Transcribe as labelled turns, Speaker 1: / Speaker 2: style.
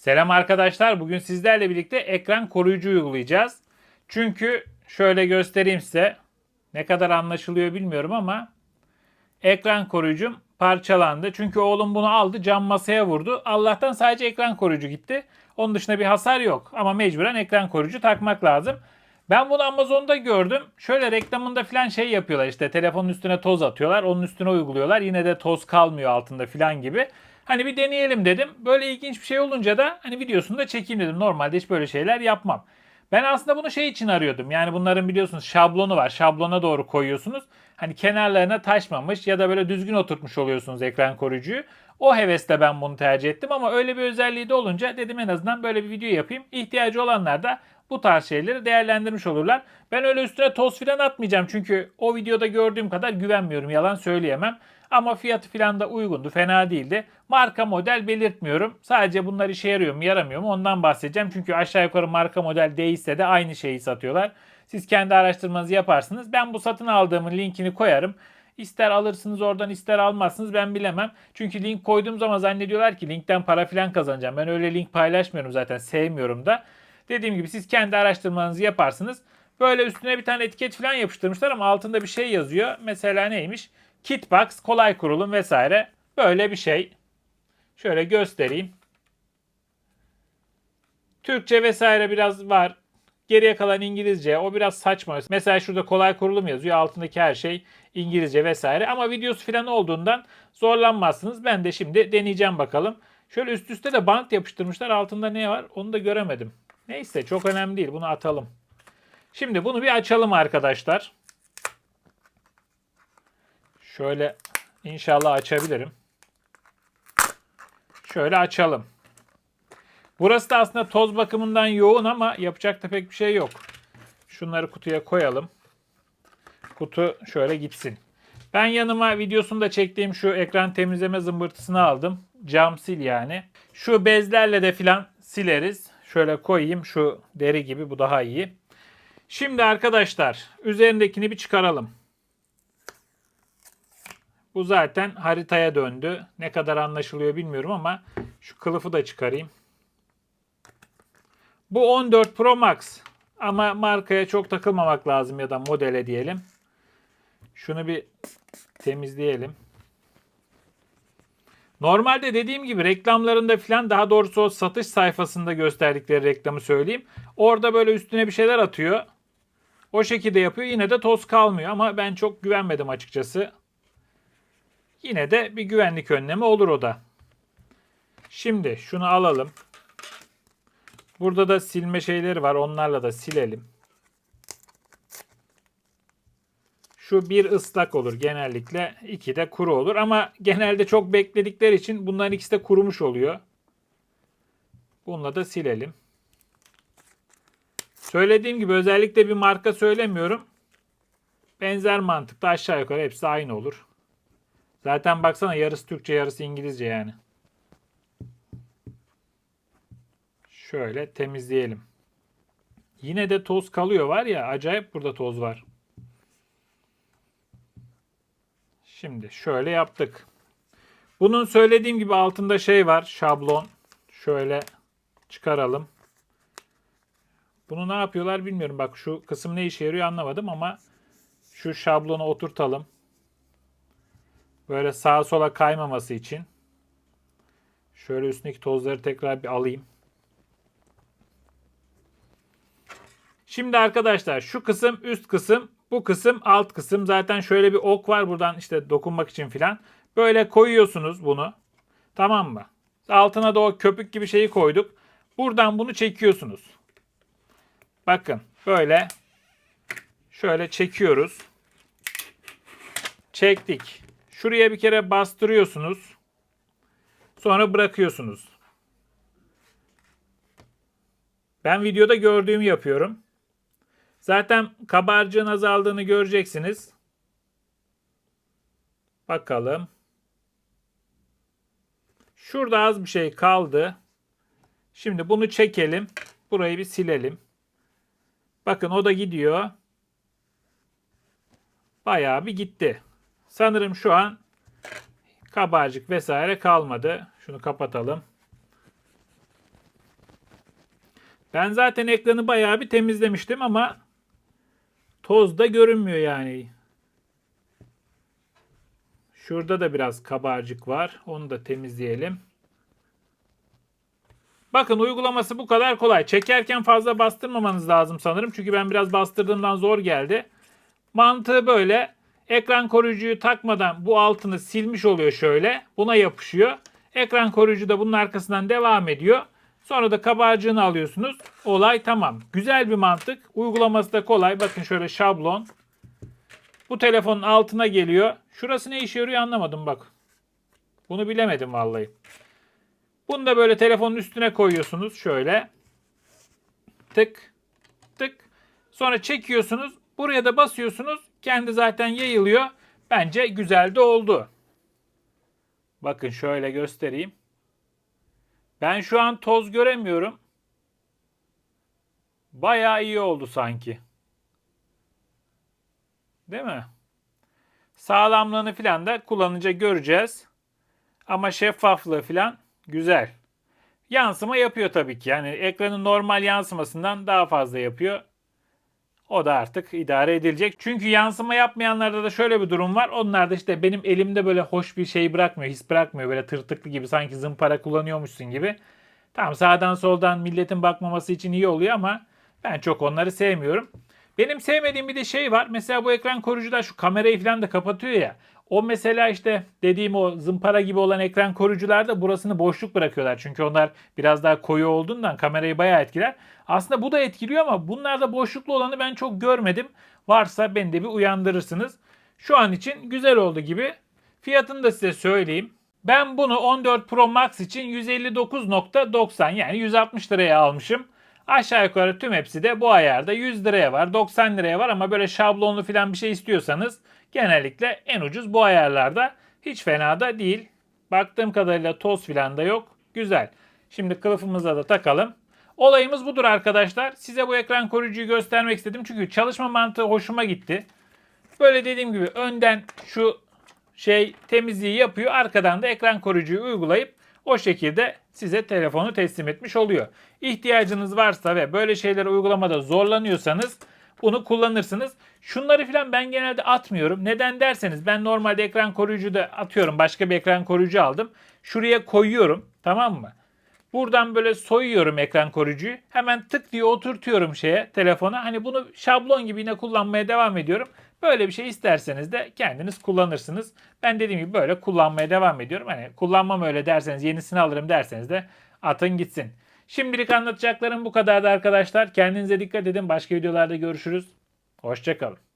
Speaker 1: Selam arkadaşlar. Bugün sizlerle birlikte ekran koruyucu uygulayacağız. Çünkü şöyle göstereyim size. Ne kadar anlaşılıyor bilmiyorum ama ekran koruyucum parçalandı. Çünkü oğlum bunu aldı cam masaya vurdu. Allah'tan sadece ekran koruyucu gitti. Onun dışında bir hasar yok. Ama mecburen ekran koruyucu takmak lazım. Ben bunu Amazon'da gördüm. Şöyle reklamında falan şey yapıyorlar işte telefonun üstüne toz atıyorlar. Onun üstüne uyguluyorlar. Yine de toz kalmıyor altında falan gibi. Hani bir deneyelim dedim. Böyle ilginç bir şey olunca da hani videosunu da çekeyim dedim. Normalde hiç böyle şeyler yapmam. Ben aslında bunu şey için arıyordum. Yani bunların biliyorsunuz şablonu var. Şablona doğru koyuyorsunuz. Hani kenarlarına taşmamış ya da böyle düzgün oturtmuş oluyorsunuz ekran koruyucuyu. O hevesle ben bunu tercih ettim ama öyle bir özelliği de olunca dedim en azından böyle bir video yapayım. İhtiyacı olanlar da bu tarz şeyleri değerlendirmiş olurlar. Ben öyle üstüne toz filan atmayacağım çünkü o videoda gördüğüm kadar güvenmiyorum yalan söyleyemem. Ama fiyatı filan da uygundu fena değildi. Marka model belirtmiyorum. Sadece bunlar işe yarıyor mu yaramıyor mu ondan bahsedeceğim. Çünkü aşağı yukarı marka model değilse de aynı şeyi satıyorlar. Siz kendi araştırmanızı yaparsınız. Ben bu satın aldığımın linkini koyarım. İster alırsınız oradan ister almazsınız ben bilemem. Çünkü link koyduğum zaman zannediyorlar ki linkten para filan kazanacağım. Ben öyle link paylaşmıyorum zaten sevmiyorum da. Dediğim gibi siz kendi araştırmanızı yaparsınız. Böyle üstüne bir tane etiket falan yapıştırmışlar ama altında bir şey yazıyor. Mesela neymiş? Kitbox, kolay kurulum vesaire. Böyle bir şey. Şöyle göstereyim. Türkçe vesaire biraz var. Geriye kalan İngilizce. O biraz saçma. Mesela şurada kolay kurulum yazıyor. Altındaki her şey İngilizce vesaire. Ama videosu falan olduğundan zorlanmazsınız. Ben de şimdi deneyeceğim bakalım. Şöyle üst üste de bant yapıştırmışlar. Altında ne var onu da göremedim. Neyse çok önemli değil. Bunu atalım. Şimdi bunu bir açalım arkadaşlar. Şöyle inşallah açabilirim. Şöyle açalım. Burası da aslında toz bakımından yoğun ama yapacak da pek bir şey yok. Şunları kutuya koyalım. Kutu şöyle gitsin. Ben yanıma videosunu da çektiğim şu ekran temizleme zımbırtısını aldım. Cam sil yani. Şu bezlerle de filan sileriz. Şöyle koyayım şu deri gibi bu daha iyi. Şimdi arkadaşlar üzerindekini bir çıkaralım. Bu zaten haritaya döndü. Ne kadar anlaşılıyor bilmiyorum ama şu kılıfı da çıkarayım. Bu 14 Pro Max. Ama markaya çok takılmamak lazım ya da modele diyelim. Şunu bir temizleyelim. Normalde dediğim gibi reklamlarında falan daha doğrusu o satış sayfasında gösterdikleri reklamı söyleyeyim. Orada böyle üstüne bir şeyler atıyor. O şekilde yapıyor. Yine de toz kalmıyor ama ben çok güvenmedim açıkçası. Yine de bir güvenlik önlemi olur o da. Şimdi şunu alalım. Burada da silme şeyleri var. Onlarla da silelim. Şu bir ıslak olur genellikle. iki de kuru olur. Ama genelde çok bekledikleri için bunların ikisi de kurumuş oluyor. Bununla da silelim. Söylediğim gibi özellikle bir marka söylemiyorum. Benzer mantıkta aşağı yukarı hepsi aynı olur. Zaten baksana yarısı Türkçe yarısı İngilizce yani. Şöyle temizleyelim. Yine de toz kalıyor var ya acayip burada toz var. Şimdi şöyle yaptık. Bunun söylediğim gibi altında şey var şablon. Şöyle çıkaralım. Bunu ne yapıyorlar bilmiyorum. Bak şu kısım ne işe yarıyor anlamadım ama şu şablonu oturtalım. Böyle sağa sola kaymaması için. Şöyle üstündeki tozları tekrar bir alayım. Şimdi arkadaşlar şu kısım üst kısım, bu kısım alt kısım. Zaten şöyle bir ok var buradan işte dokunmak için filan. Böyle koyuyorsunuz bunu. Tamam mı? Altına da o köpük gibi şeyi koyduk. Buradan bunu çekiyorsunuz. Bakın böyle şöyle çekiyoruz. Çektik. Şuraya bir kere bastırıyorsunuz. Sonra bırakıyorsunuz. Ben videoda gördüğümü yapıyorum. Zaten kabarcığın azaldığını göreceksiniz. Bakalım. Şurada az bir şey kaldı. Şimdi bunu çekelim. Burayı bir silelim. Bakın o da gidiyor. Bayağı bir gitti. Sanırım şu an kabarcık vesaire kalmadı. Şunu kapatalım. Ben zaten ekranı bayağı bir temizlemiştim ama toz da görünmüyor yani. Şurada da biraz kabarcık var. Onu da temizleyelim. Bakın uygulaması bu kadar kolay. Çekerken fazla bastırmamanız lazım sanırım. Çünkü ben biraz bastırdığımdan zor geldi. Mantığı böyle. Ekran koruyucuyu takmadan bu altını silmiş oluyor şöyle. Buna yapışıyor. Ekran koruyucu da bunun arkasından devam ediyor. Sonra da kabarcığını alıyorsunuz. Olay tamam. Güzel bir mantık. Uygulaması da kolay. Bakın şöyle şablon. Bu telefonun altına geliyor. Şurası ne işe yarıyor anlamadım bak. Bunu bilemedim vallahi. Bunu da böyle telefonun üstüne koyuyorsunuz şöyle. Tık tık. Sonra çekiyorsunuz. Buraya da basıyorsunuz. Kendi zaten yayılıyor. Bence güzel de oldu. Bakın şöyle göstereyim. Ben şu an toz göremiyorum. Bayağı iyi oldu sanki. Değil mi? Sağlamlığını falan da kullanınca göreceğiz. Ama şeffaflığı falan güzel. Yansıma yapıyor tabii ki. Yani ekranın normal yansımasından daha fazla yapıyor. O da artık idare edilecek. Çünkü yansıma yapmayanlarda da şöyle bir durum var. Onlar da işte benim elimde böyle hoş bir şey bırakmıyor, his bırakmıyor. Böyle tırtıklı gibi sanki zımpara kullanıyormuşsun gibi. Tamam sağdan soldan milletin bakmaması için iyi oluyor ama ben çok onları sevmiyorum. Benim sevmediğim bir de şey var. Mesela bu ekran koruyucular şu kamerayı falan da kapatıyor ya. O mesela işte dediğim o zımpara gibi olan ekran koruyucularda burasını boşluk bırakıyorlar. Çünkü onlar biraz daha koyu olduğundan kamerayı bayağı etkiler. Aslında bu da etkiliyor ama bunlarda boşluklu olanı ben çok görmedim. Varsa beni de bir uyandırırsınız. Şu an için güzel oldu gibi. Fiyatını da size söyleyeyim. Ben bunu 14 Pro Max için 159.90 yani 160 liraya almışım. Aşağı yukarı tüm hepsi de bu ayarda 100 liraya var, 90 liraya var ama böyle şablonlu falan bir şey istiyorsanız genellikle en ucuz bu ayarlarda. Hiç fena da değil. Baktığım kadarıyla toz falan da yok. Güzel. Şimdi kılıfımıza da takalım. Olayımız budur arkadaşlar. Size bu ekran koruyucuyu göstermek istedim. Çünkü çalışma mantığı hoşuma gitti. Böyle dediğim gibi önden şu şey temizliği yapıyor. Arkadan da ekran koruyucuyu uygulayıp o şekilde size telefonu teslim etmiş oluyor. İhtiyacınız varsa ve böyle şeyleri uygulamada zorlanıyorsanız bunu kullanırsınız. Şunları filan ben genelde atmıyorum. Neden derseniz ben normalde ekran koruyucu da atıyorum. Başka bir ekran koruyucu aldım. Şuraya koyuyorum. Tamam mı? Buradan böyle soyuyorum ekran koruyucuyu. Hemen tık diye oturtuyorum şeye telefona. Hani bunu şablon gibi yine kullanmaya devam ediyorum. Böyle bir şey isterseniz de kendiniz kullanırsınız. Ben dediğim gibi böyle kullanmaya devam ediyorum. Hani kullanmam öyle derseniz yenisini alırım derseniz de atın gitsin. Şimdilik anlatacaklarım bu kadardı arkadaşlar. Kendinize dikkat edin. Başka videolarda görüşürüz. Hoşçakalın.